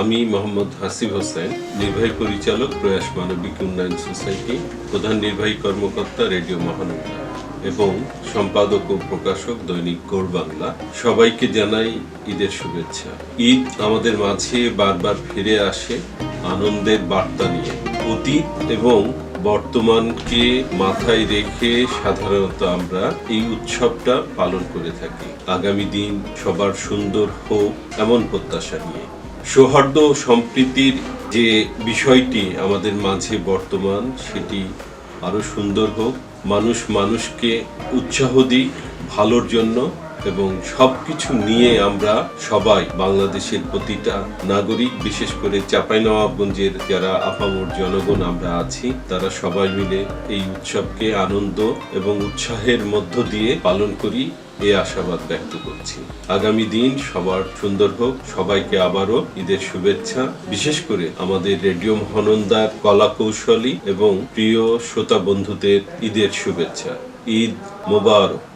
আমি মোহাম্মদ হাসিব হোসেন, নির্বাহী পরিচালক, প্রয়াস মানবিক উন্নয়ন সোসাইটি, প্রধান নির্বাহী কর্মকর্তা, রেডিও মহানন্দা এবং সম্পাদক ও প্রকাশক দৈনিক গোর বাংলা। সবাইকে জানাই ঈদের শুভেচ্ছা। ঈদ আমাদের মাঝে বারবার ফিরে আসে আনন্দের বার্তা নিয়ে। অতীত এবং বর্তমানকে মাথায় রেখে সাধারণত আমরা এই উৎসবটা পালন করে থাকি। আগামী দিন সবার সুন্দর হোক এমন প্রত্যাশা নিয়ে। সৌহার্দ্য সম্প্রীতির যে বিষয়টি আমাদের মাঝে বর্তমান, সেটি আরও সুন্দর হোক। মানুষ মানুষকে উৎসাহ দিক, ভালোর জন্য। এবং সবকিছু নিয়ে আমরা সবাই বাংলাদেশের প্রতিটা নাগরিক, বিশেষ করে চাঁপাইনবাবগঞ্জের যারা আপামর জনগণ আমরা আছি, তারা সবাই মিলে এই উৎসবকে আনন্দ এবং উৎসাহের মধ্য দিয়ে পালন করি এই আশাবাদ ব্যক্ত করছি। আগামী দিন সবার সুন্দর হোক, সবাইকে আবারও ঈদের শুভেচ্ছা, বিশেষ করে আমাদের রেডিও মহানন্দার কলা কৌশলী এবং প্রিয় শ্রোতা বন্ধুদের ঈদের শুভেচ্ছা। ঈদ মোবারক।